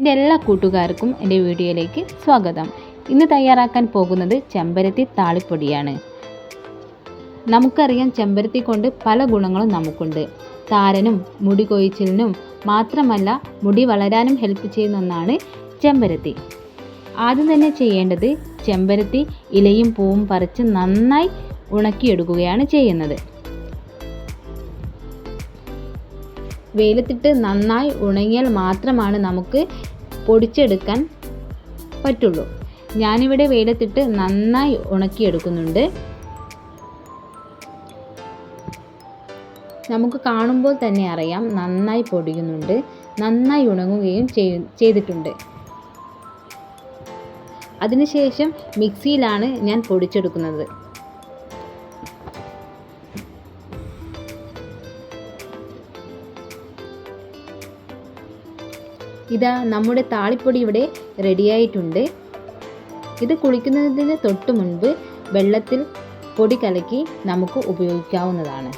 എന്റെ എല്ലാ കൂട്ടുകാർക്കും എന്റെ വീഡിയോയിലേക്ക് സ്വാഗതം. ഇന്ന് തയ്യാറാക്കാൻ പോകുന്നത് ചെമ്പരത്തി താളിപ്പൊടിയാണ്. നമുക്കറിയാം ചെമ്പരത്തി കൊണ്ട് പല ഗുണങ്ങളും നമുക്കുണ്ട്. താരനും മുടി കൊഴിച്ചിലിനും മാത്രമല്ല മുടി വളരാനും ഹെൽപ്പ് ചെയ്യുന്ന ഒന്നാണ് ചെമ്പരത്തി. ആദ്യം തന്നെ ചെയ്യേണ്ടത് ചെമ്പരത്തി ഇലയും പൂവും പറിച്ച് നന്നായി ഉണക്കിയെടുക്കുകയാണ് ചെയ്യുന്നത്. വെയിലത്തിട്ട് നന്നായി ഉണങ്ങിയാൽ മാത്രമാണ് നമുക്ക് പൊടിച്ചെടുക്കാൻ പറ്റുള്ളൂ. ഞാനിവിടെ വെയിലത്തിട്ട് നന്നായി ഉണക്കിയെടുക്കുന്നുണ്ട്. നമുക്ക് കാണുമ്പോൾ തന്നെ അറിയാം നന്നായി പൊടിയുന്നുണ്ട് നന്നായി ഉണങ്ങുകയും ചെയ്തിട്ടുണ്ട്. അതിനുശേഷം മിക്സിയിലാണ് ഞാൻ പൊടിച്ചെടുക്കുന്നത്. ഇതാ നമ്മുടെ താളിപ്പൊടി ഇവിടെ റെഡിയായിട്ടുണ്ട് ഇത് കുളിക്കുന്നതിന് തൊട്ട് മുൻപ് വെള്ളത്തിൽ പൊടി കലക്കി നമുക്ക് ഉപയോഗിക്കാവുന്നതാണ്.